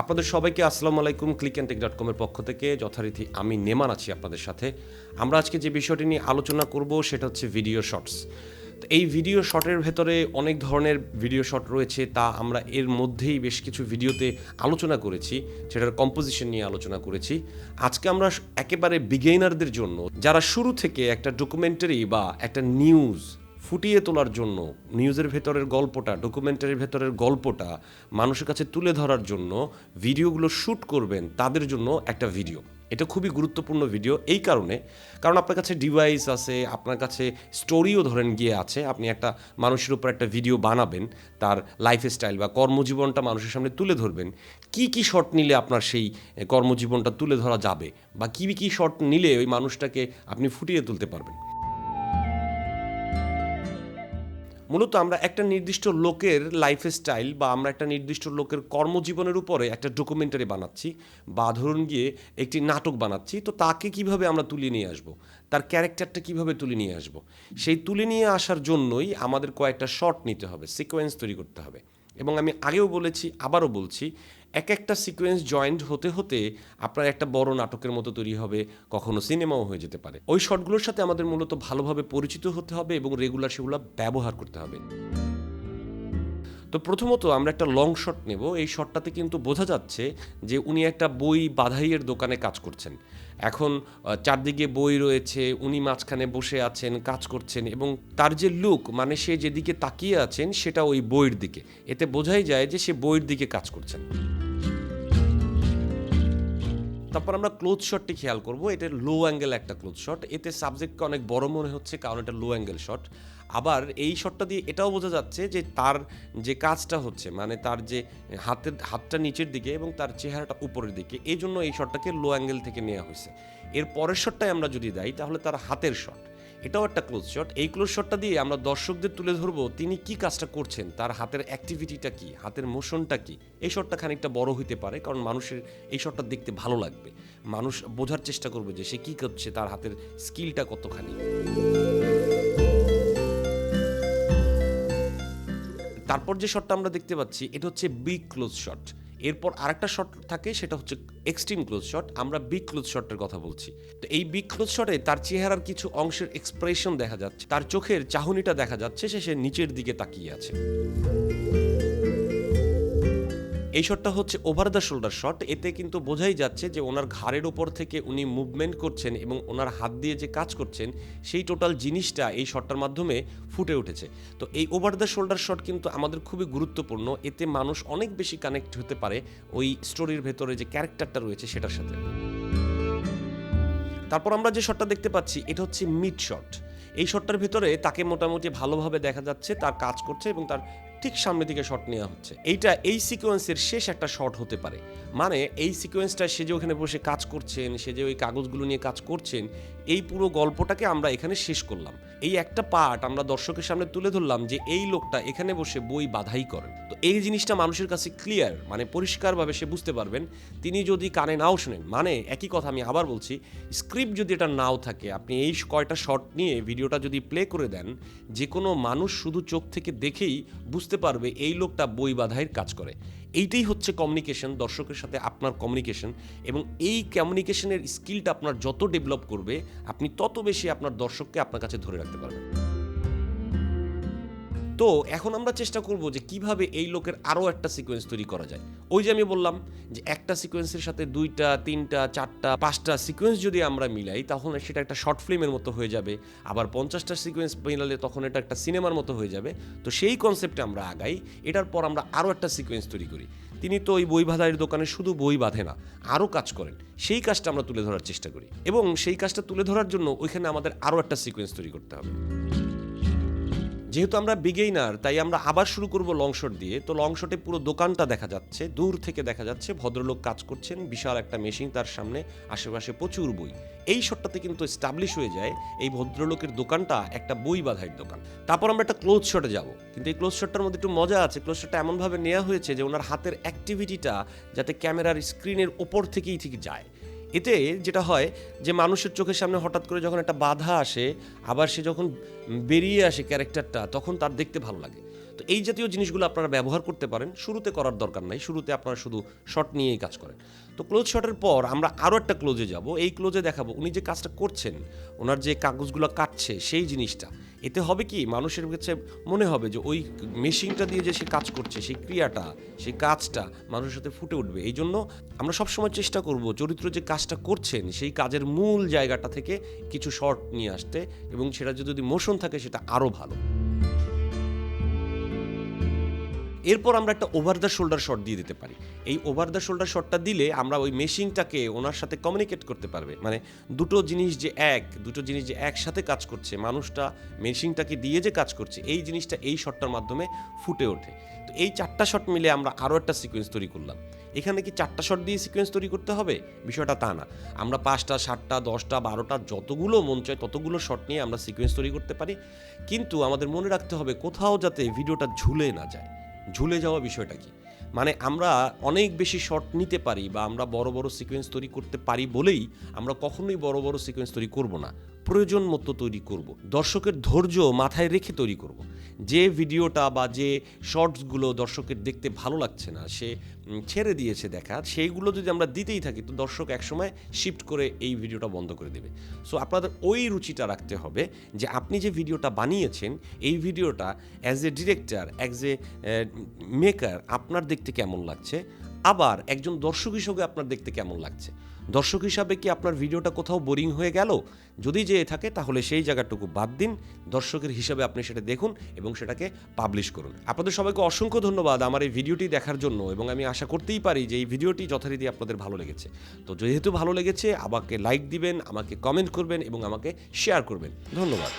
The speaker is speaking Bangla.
আপনাদের সবাইকে আসসালামু আলাইকুম ক্লিক অ্যান্ড টেক ডট কমের পক্ষ থেকে। যথারীতি আমি নেমান আছি আপনাদের সাথে। আমরা আজকে যে বিষয়টি নিয়ে আলোচনা করব, সেটা হচ্ছে ভিডিও শর্টস এই ভিডিও শটের ভেতরে অনেক ধরনের ভিডিও শট রয়েছে, তা আমরা এর মধ্যেই বেশ কিছু ভিডিওতে আলোচনা করেছি, সেটার কম্পোজিশন নিয়ে আলোচনা করেছি। আজকে আমরা একেবারে বিগেইনারদের জন্য, যারা শুরু থেকে একটা ডকুমেন্টারি বা একটা নিউজ ফুটিয়ে তোলার জন্য, নিউজের ভেতরের গল্পটা ডকুমেন্টারির ভেতরের গল্পটা মানুষের কাছে তুলে ধরার জন্য ভিডিওগুলো শ্যুট করবেন, তাদের জন্য একটা ভিডিও এটা খুবই গুরুত্বপূর্ণ ভিডিও এই কারণে। কারণ আপনার কাছে ডিভাইস আছে, আপনার কাছে স্টোরিও ধরেন গিয়ে আছে, আপনি একটা মানুষের উপর একটা ভিডিও বানাবেন, তার লাইফস্টাইল বা কর্মজীবনটা মানুষের সামনে তুলে ধরবেন, কি কি শট নিলে আপনার সেই কর্মজীবনটা তুলে ধরা যাবে, বা কী কী শট নিলে ওই মানুষটাকে আপনি ফুটিয়ে তুলতে পারবেন। মূলত আমরা একটা নির্দিষ্ট লোকের লাইফ স্টাইল বা আমরা একটা নির্দিষ্ট লোকের কর্মজীবনের উপরে একটা ডকুমেন্টারি বানাচ্ছি বা ধরুন গিয়ে একটি নাটক বানাচ্ছি, তো তাকে কীভাবে আমরা তুলে নিয়ে আসব? তার ক্যারেক্টারটা কীভাবে তুলে নিয়ে আসব? সেই তুলে নিয়ে আসার জন্যই আমাদের কয়েকটা শর্ট নিতে হবে সিকোয়েন্স তৈরি করতে হবে। এবং আমি আগেও বলেছি, আবারও বলছি এক একটা সিকোয়েন্স জয়েন্ট হতে হতে আপনার একটা বড় নাটকের মতো তৈরি হবে, কখনো সিনেমাও হয়ে যেতে পারে। ওই শটগুলোর সাথে আমাদের মূলত ভালোভাবে পরিচিত হতে হবে এবং রেগুলার সেগুলো ব্যবহার করতে হবে। তো প্রথমত আমরা একটা লং শট নেব। এই শটটাতে কিন্তু বোঝা যাচ্ছে যে উনি একটা বই বাধাইয়ের দোকানে কাজ করছেন। এখন চারদিকে বই রয়েছে, উনি মাঝখানে বসে আছেন, কাজ করছেন এবং তার যে লুক মানে সে যেদিকে তাকিয়ে আছেন, সেটা ওই বইয়ের দিকে। এতে বোঝাই যায় যে সে বইয়ের দিকে কাজ করছেন। তারপর আমরা ক্লোথ শটটি খেয়াল করব। এটা লো অ্যাঙ্গেল একটা ক্লোথ শট এতে সাবজেক্টকে অনেক বড় মনে হচ্ছে, কারণ এটা লো অ্যাঙ্গেল শট আবার এই শটটা দিয়ে এটাও বোঝা যাচ্ছে যে তার যে কাজটা হচ্ছে মানে তার যে হাতের, হাতটা নিচের দিকে এবং তার চেহারাটা উপরের দিকে, এই জন্য এই শটটাকে লো অ্যাঙ্গেল থেকে নেওয়া হয়েছে। এর পরের শটটাই আমরা যদি দেই, তাহলে তার হাতের শট এটাও একটা ক্লোজ শট এই ক্লোজ শটটা দিয়ে আমরা দর্শকদের তুলে ধরবো তিনি কি কাজটা করছেন, তার হাতের অ্যাক্টিভিটিটা কি, হাতের মোশনটা কি। এই শটটা খানিকটা বড় হইতে পারে, কারণ মানুষের এই শটটা দেখতে ভালো লাগবে। মানুষ বোঝার চেষ্টা করবে যে সে কি করছে, তার হাতের স্কিলটা কতখানি। তারপর যে শটটা আমরা দেখতে পাচ্ছি, এটা হচ্ছে বিগ ক্লোজ শট এরপর আরেকটা শট থাকে, সেটা হচ্ছে এক্সট্রিম ক্লোজ শট আমরা বিগ ক্লোজ শটের কথা বলছি। তো এই বিগ ক্লোজ শটে তার চেহারার কিছু অংশের এক্সপ্রেশন দেখা যাচ্ছে, তার চোখের চাহনিটা দেখা যাচ্ছে, সে সে নিচের দিকে তাকিয়ে আছে। এই শটটা হচ্ছে ওভার দ্য শোল্ডার শট এতে কিন্তু বোঝাই যাচ্ছে যে ওনার ঘাড়ের ওপর থেকে উনি মুভমেন্ট করছেন এবং ওনার হাত দিয়ে যে কাজ করছেন, সেই টোটাল জিনিসটা এই শটটার মাধ্যমে ফুটে উঠেছে। তো এই ওভার দ্য শোল্ডার শট কিন্তু আমাদের খুবই গুরুত্বপূর্ণ। এতে মানুষ অনেক বেশি কানেক্ট হতে পারে ওই স্টোরির ভেতরে যে ক্যারেক্টারটা রয়েছে সেটার সাথে। তারপর আমরা যে শটটা দেখতে পাচ্ছি, এটা হচ্ছে মিড শট এই শটটার ভিতরে তাকে মোটামুটি ভালোভাবে দেখা যাচ্ছে, তার কাজ করছে এবং তার ঠিক সামনের দিকে শট নেওয়া হচ্ছে। এইটা এই সিকোয়েন্সের শেষ একটা শট হতে পারে। মানে এই সিকোয়েন্সটা সে যে ওখানে বসে কাজ করছেন, সে যে ওই কাগজগুলো নিয়ে কাজ করছেন, এই পুরো গল্পটাকে আমরা এখানে শেষ করলাম। এই একটা পার্ট আমরা দর্শকের সামনে তুলে ধরলাম যে এই লোকটা এখানে বসে বই বাধাই করেন। তো এই জিনিসটা মানুষের কাছে ক্লিয়ার মানে পরিষ্কারভাবে সে বুঝতে পারবেন। তিনি যদি কানে নাও শোনেন মানে একই কথা আমি আবার বলছি স্ক্রিপ্ট যদি এটা নাও থাকে, আপনি এই কয়টা শট নিয়ে ভিডিওটা যদি প্লে করে দেন যে কোনো মানুষ শুধু চোখ থেকে দেখেই বুঝতে পারবে এই লোকটা বই বাধাইয়ের কাজ করে। এইটাই হচ্ছে কমিউনিকেশন দর্শকের সাথে আপনার কমিউনিকেশন এবং এই কমিউনিকেশনের স্কিলটা আপনার যত ডেভেলপ করবে, আপনি তত বেশি আপনার দর্শককে আপনার কাছে ধরে রাখতে পারবেন। তো এখন আমরা চেষ্টা করব যে কীভাবে এই লোকের আরও একটা সিকোয়েন্স তৈরি করা যায়। ওই যে আমি বললাম যে একটা সিকোয়েন্সের সাথে দুইটা, তিনটা, চারটা, পাঁচটা সিকোয়েন্স যদি আমরা মিলাই তখন সেটা একটা শর্ট ফিল্মের মতো হয়ে যাবে। আবার পঞ্চাশটা সিকোয়েন্স মিলালে তখন এটা একটা সিনেমার মতো হয়ে যাবে। তো সেই কনসেপ্টে আমরা আগাই, এটার পর আমরা আরও একটা সিকোয়েন্স তৈরি করি। তিনি তো ওই বই বাঁধাইয়ের দোকানে শুধু বই বাঁধে না, আরও কাজ করেন। সেই কাজটা আমরা তুলে ধরার চেষ্টা করি। এবং সেই কাজটা তুলে ধরার জন্য ওইখানে আমাদের আরও একটা সিকোয়েন্স তৈরি করতে হবে। যেহেতু আমরা বিগেইনার তাই আমরা আবার শুরু করব লং শট দিয়ে। তো লং শটে পুরো দোকানটা দেখা যাচ্ছে, দূর থেকে দেখা যাচ্ছে, ভদ্রলোক কাজ করছেন, বিশাল একটা মেশিন তার সামনে, আশেপাশে প্রচুর বই। এই শটটাতে কিন্তু এস্টাবলিশ হয়ে যায় এই ভদ্রলোকের দোকানটা, একটা বই বাধাইয়ের দোকান। তারপর আমরা একটা ক্লোজ শটে যাব। কিন্তু এই ক্লোজ শটটার মধ্যে একটু মজা আছে। ক্লোজ শটটা এমনভাবে নেওয়া হয়েছে যে ওনার হাতের অ্যাক্টিভিটিটা যাতে ক্যামেরার স্ক্রিনের ওপর থেকেই ঠিক যায়। এতে যেটা হয় যে মানুষের চোখের সামনে হঠাৎ করে যখন একটা বাধা আসে, আবার সে যখন বেরিয়ে আসে ক্যারেক্টারটা তখন তার দেখতে ভালো লাগে। তো এই জাতীয় জিনিসগুলো আপনারা ব্যবহার করতে পারেন, শুরুতে করার দরকার নাই, শুরুতে আপনারা শুধু শট নিয়েই কাজ করেন। তো ক্লোজ শটের পর আমরা আরও একটা ক্লোজে যাব, এই ক্লোজে দেখাবো উনি যে কাজটা করছেন, ওনার যে কাগজগুলো কাটছে সেই জিনিসটা, এতে হবে কি মানুষের কাছে মনে হবে যে ওই মেশিনটা দিয়ে যে সে কাজ করছে, সেই ক্রিয়াটা, সেই কাজটা মানুষের সাথে ফুটে উঠবে। এই জন্য আমরা সবসময় চেষ্টা করব চরিত্র যে কাজটা করছেন, সেই কাজের মূল জায়গাটা থেকে কিছু শর্ট নিয়ে আসতে এবং সেটা যদি মোশন থাকে সেটা আরও ভালো। এরপর আমরা একটা ওভার দ্য শোল্ডার শট দিয়ে দিতে পারি। এই ওভার দ্য শোল্ডার শটটা দিলে আমরা ওই মেশিনটাকে ওনার সাথে কমিউনিকেট করতে পারবে। মানে দুটো জিনিস যে এক, দুটো জিনিস যে একসাথে কাজ করছে, মানুষটা মেশিনটাকে দিয়ে যে কাজ করছে, এই জিনিসটা এই শটটার মাধ্যমে ফুটে ওঠে। তো এই চারটা শট মিলে আমরা আরও একটা সিকোয়েন্স তৈরি করলাম। এখানে কি চারটা শট দিয়ে সিকোয়েন্স তৈরি করতে হবে? বিষয়টা তা না। আমরা পাঁচটা, সাতটা, দশটা, বারোটা যতগুলো মন চায় ততগুলো শট নিয়ে আমরা সিকোয়েন্স তৈরি করতে পারি। কিন্তু আমাদের মনে রাখতে হবে কোথাও যাতে ভিডিওটা ঝুলে না যায়। ঝুলে যাওয়া বিষয়টা কি? মানে আমরা অনেক বেশি শর্ট নিতে পারি বা আমরা বড় বড় সিকোয়েন্স তৈরি করতে পারি বলেই আমরা কখনোই বড় বড় সিকোয়েন্স তৈরি করব না। প্রয়োজন মতো তৈরি করব। দর্শকের ধৈর্য মাথায় রেখে তৈরি করব। যে ভিডিওটা বা যে শর্টসগুলো দর্শকের দেখতে ভালো লাগছে না, সে ছেড়ে দিয়েছে দেখা, সেইগুলো যদি আমরা দিতেই থাকি, তো দর্শক একসময় শিফট করে এই ভিডিওটা বন্ধ করে দেবে। সো আপনাদের ওই রুচিটা রাখতে হবে যে আপনি যে ভিডিওটা বানিয়েছেন, এই ভিডিওটা as a director as a maker আপনার দেখতে কেমন লাগছে? আবার একজন দর্শক হিসেবে আপনার দেখতে কেমন লাগছে? দর্শক হিসাবে কি আপনার ভিডিওটা কোথাও বোরিং হয়ে গেল? যদি যেয়ে থাকে, তাহলে সেই জায়গাটুকু বাদ দিন। দর্শকের হিসাবে আপনি সেটা দেখুন এবং সেটাকে পাবলিশ করুন। আপনাদের সবাইকে অসংখ্য ধন্যবাদ আমার এই ভিডিওটি দেখার জন্য এবং আমি আশা করতেই পারি যে এই ভিডিওটি যথারীতি আপনাদের ভালো লেগেছে। তো যেহেতু ভালো লেগেছে, আমাকে লাইক দিবেন, আমাকে কমেন্ট করবেন এবং আমাকে শেয়ার করবেন। ধন্যবাদ।